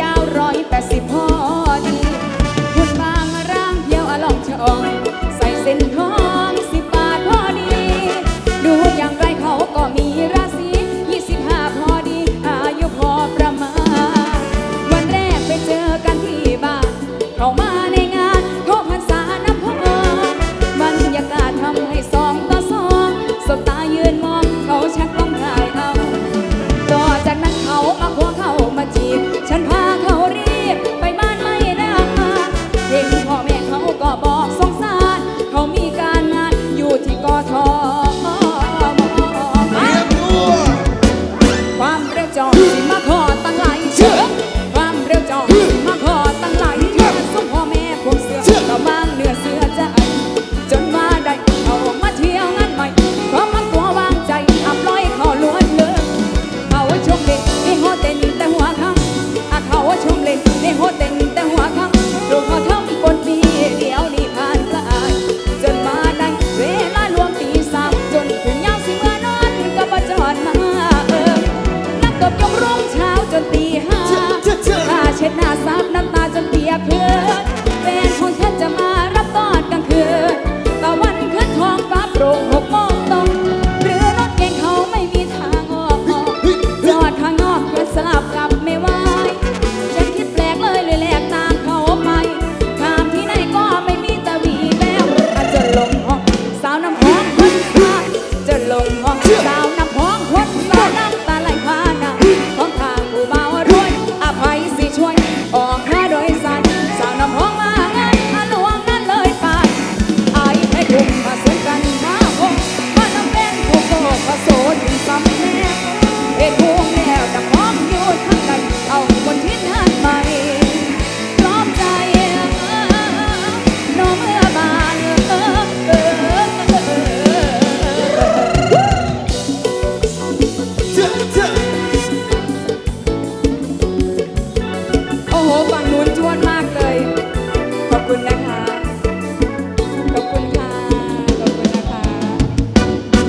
ยาวร้อยแปดสิบห้อ ความเร็วจอดมาขอตั้งหลายเพ่อแม่ผมเสือต่อมางเนือเสือจจนมาได้เอามาเที่ยงานใหม่เพามตัววางใจอับลอยขาล้วเลิกเขาชมเล่นในหัวเต้นแต่หัวคำอ่เขาชมเลนในหัวเต้นแต่หัวคำดูเขาทำคนดีเดียวนี่ผ่านละอายจนมาได้เวลารวมตีสามจนถึงยามสี่นอนก็มาจอดมาเออนับตบยกรุ่งเช้าจนตี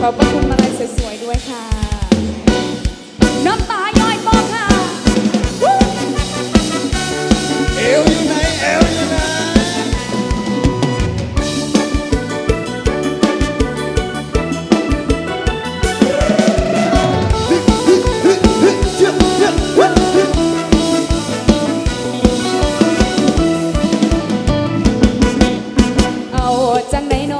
ขอ